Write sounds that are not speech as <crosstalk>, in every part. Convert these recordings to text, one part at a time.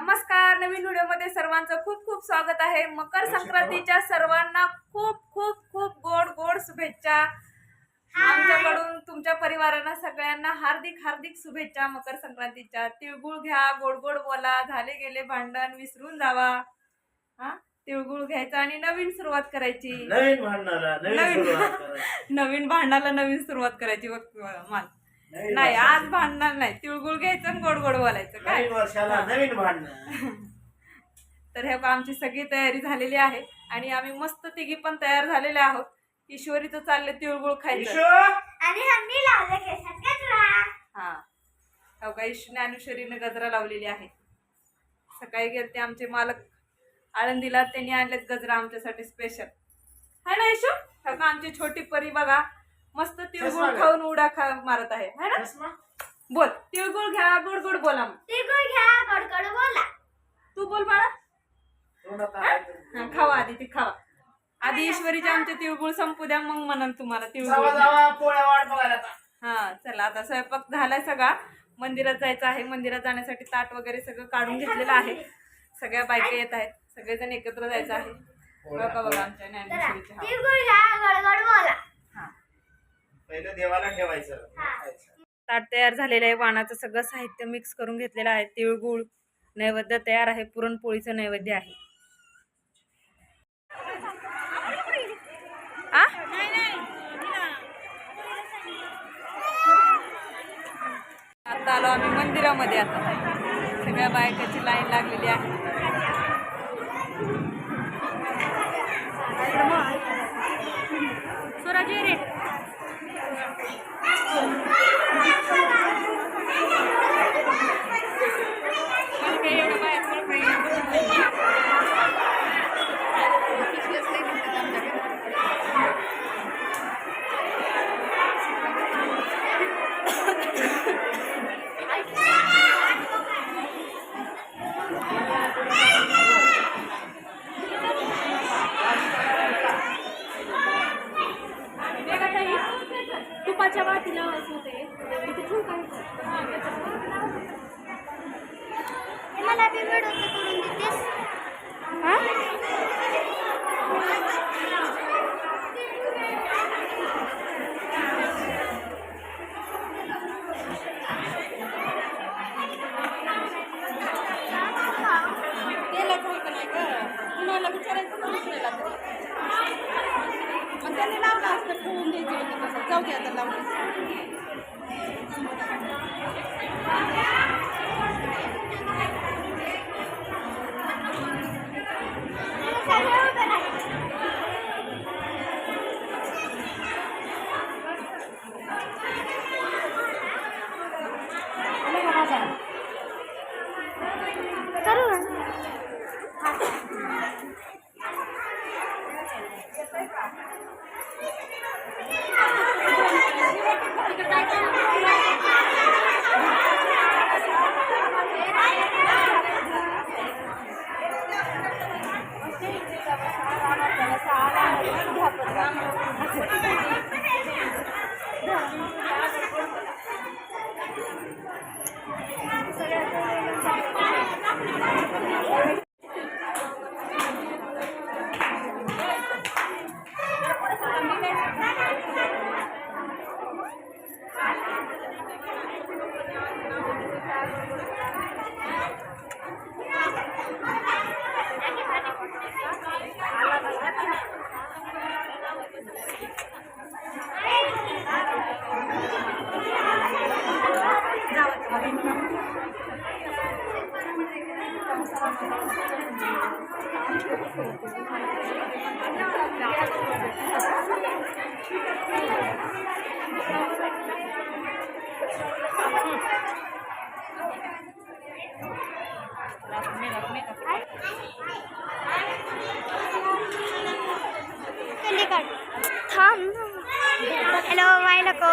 नमस्कार नवीन व्हिडिओमध्ये सर्वांचं खूप खूप स्वागत आहे. मकर संक्रांतीच्या सर्वांना खूप खूप खूप गोड गोड शुभेच्छा. आमच्याकडून तुमच्या परिवारांना सगळ्यांना हार्दिक हार्दिक शुभेच्छा मकर संक्रांतीच्या. तिळगुळ घ्या गोड गोड बोला झाले गेले भांडण विसरून जावा. हा? तिळगुळ घ्यायचा आणि नवीन सुरुवात करायची. नवीन भांडणाला नवीन नवीन <laughs> भांडणाला नवीन सुरुवात करायची बघ माल नाही आज भांडणार नाही. तिळगुळ घ्यायचं आणि गोड गोड बोलायचं. काय? नवीन वर्षाला. नवीन भांडण. <laughs> तर हे आमची सगळी तयारी झालेली आहे आणि आम्ही मस्त तिघी पण तयार झालेले आहोत. ईश्वरीचं चाललंय तिळगुळ खायचं. ईशो, आणि आम्ही लावलं केसात गजरा. हा. हो का अनुश्वरीने गजरा लावलेली आहे. सकाळी गेलते आमचे मालक. आळंदीला त्यांनी आणलेत गजरा आमच्यासाठी स्पेशल है ना ईशू हो का आमची छोटी परी बघा. मस्त तिळगुळ चष्मा. खाऊन उडा खा मारत आहे है ना? चष्मा? बोल तिळगुळ घ्या गोड गोड बोला. मग तिळगुळ घ्या गोड गोड बोला. तू बोल बाळा. तोंडात हा? खावा आधी ती खावा. आधी ईश्वरीचे आमचे तिळगुळ संपू द्या मग म्हणाल तुम्हाला तिळगुळ जावा पोळ्या वाट बघायला आता. हा चला आता स्वयंपाक झालाय सगळा. मंदिरात जायचं आहे मंदिरात जाण्यासाठी ताट वगैरे सगळं काढून घेतलेलं आहे. सगळ्या बायका येत आहेत सगळेजण एकत्र जायचं आहे. बघा बघा आमच्या ज्ञानेश्वरीच्या. तिळगुळ घ्या गोड गोड बोला. पहिलं देवाला ठेवायचं. हा. ताट तयार झालेलं आहे वाणाचं सगळं साहित्य मिक्स करून घेतलेलं आहे. तिळगुळ नैवेद्य तयार आहे पुरणपोळीचं नैवेद्य आहे? आता आलो आम्ही मंदिरामध्ये आता. सगळ्या बायकाची लाईन लागलेली आहे. स्वराजी रे. मला बी व्हिडिओ करून देतेस? कुणाला विचारायचं दुसऱ्याला तरी. मग त्यांनी लावलं असतं ठेवून द्यायचे. होते तसं जाऊ दे आता लावलं Tom. Hello, mine ako.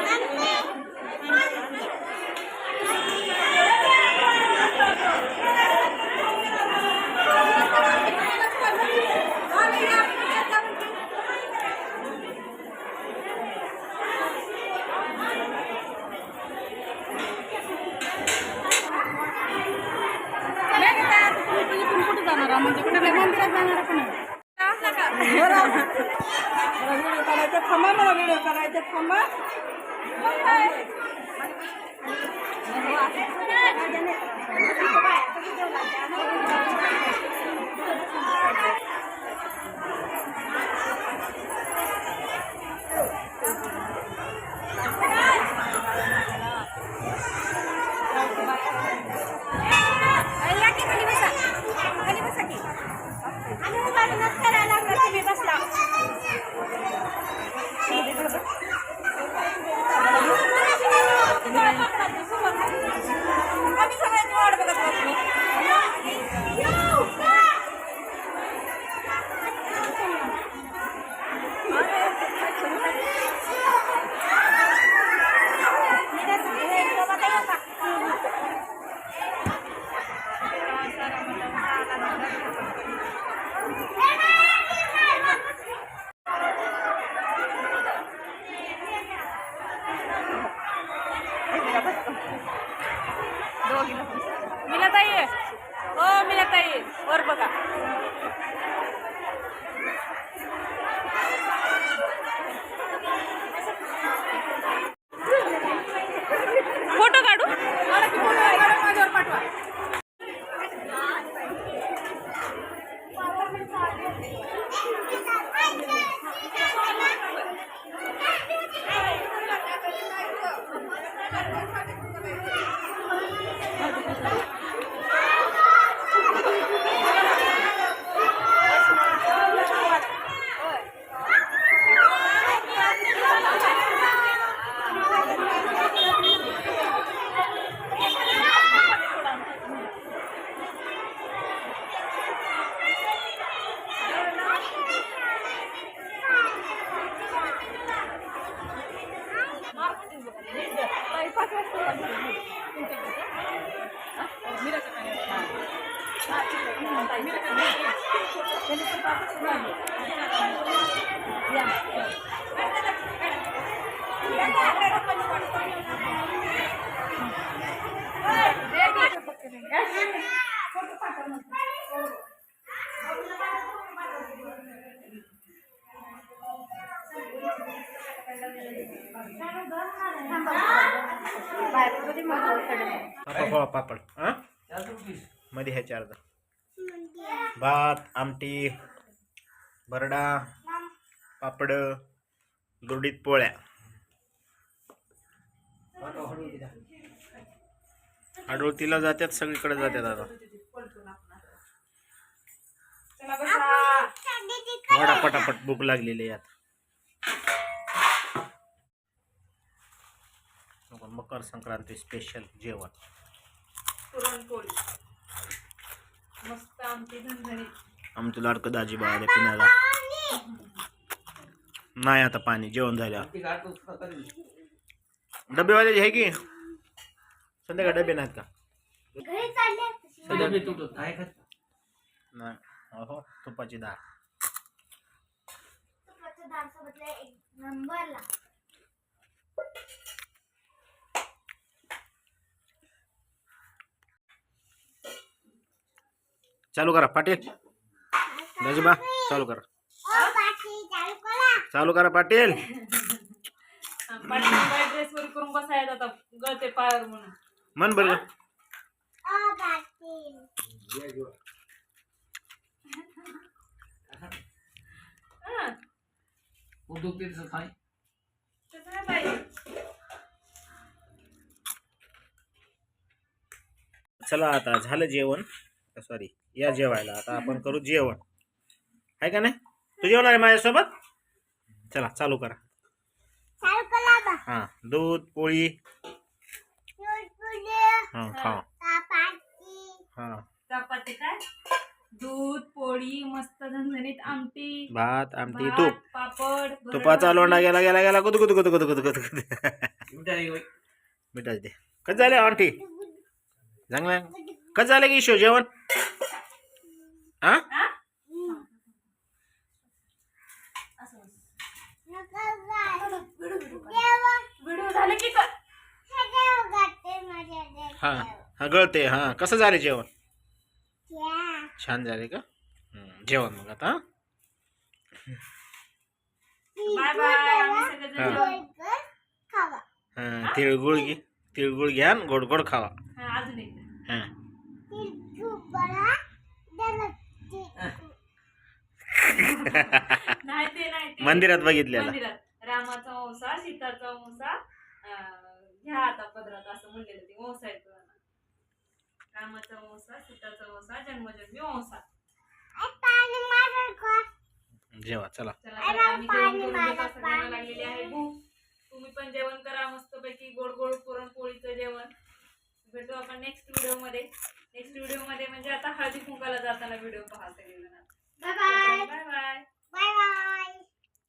Video करायचा थांबा मला व्हिडिओ करायचा थांबा पापड पापड. हा? मध्ये ह्याच्या अर्धा. भात आमटी बरडा पापड दुडीत पोळ्या. आडोळतीला जात्यात सगळीकडे जात्यात आता. चला बसा. वडा पटापट भूक लागलेली आहे आता नको, मकर संक्रांती स्पेशल जेवण. पुरणपोळी. मस्त आमची झणझणीत आमचं लाडकं दाजी बाळाला पिण्याला. नाही आता पाणी जेवण झाल्यावर डबेवाले आहे की? संध्याकाळी डबे नाहीत का? नाही अहो तुपाची डाळ. तुपाचं डाळ सोबत एक नंबरला चालू करा पाटील. दाजीबा चालू करा. चालू करा पाटील. पाठी ड्रेस करून बसायला आता गळते पायावर म्हणून मन बरं. हा, तसं पाहिजे चला आता झालं जेवण. सॉरी या जेवायला. आता आपण करू जेवण. आहे का नाही? तू जेवणार आहे माझ्यासोबत? चला चालू करा. हां दूध पोळी. हां खा. हां. चपाती काय? दूध पोळी मस्त झणझणीत आमटी. भात आमटी भात, तूप. पापड तुपाचा. लोंडा गेला गेला गेला. कुदू कुदू कुदू कुदू कुदू कुदू कुदू मिठाच दे. कसं झालं आंटी चांगलं कसं झालं की शो जेवण हा? हा? हा हा गळते हा। कसं झालं जेवण छान झाले का? हम्म, जेवण मग आता आम्ही सगळेजण हा. तिळगुळ घे तिळगुळ घ्या गोड गोड खावा. हा, नाही ते नाही ते. मंदिरात बघितलेला. मंदिरात. रामाचा वंसा सीताचा वंसा घ्या आता पदरात असं म्हणलेलं ते वंसा येतो रामाचा वंसा सीताचा वंसा जन्मजन्मी वंसा जेवा चला. चला आता आम्ही जेवण करून घेतो. सगळ्यांना लागलेली आहे भूक. तुम्ही पण जेवण करा मस्तपैकी. गोड गोड पुरणपोळीचं जेवण. भेटू आपण नेक्स्ट व्हिडिओमध्ये. नेक्स्ट व्हिडिओमध्ये म्हणजे आता हळदी कुंकाला जाताना व्हिडिओ पाहा सगळेजण. 拜拜。拜拜。拜拜。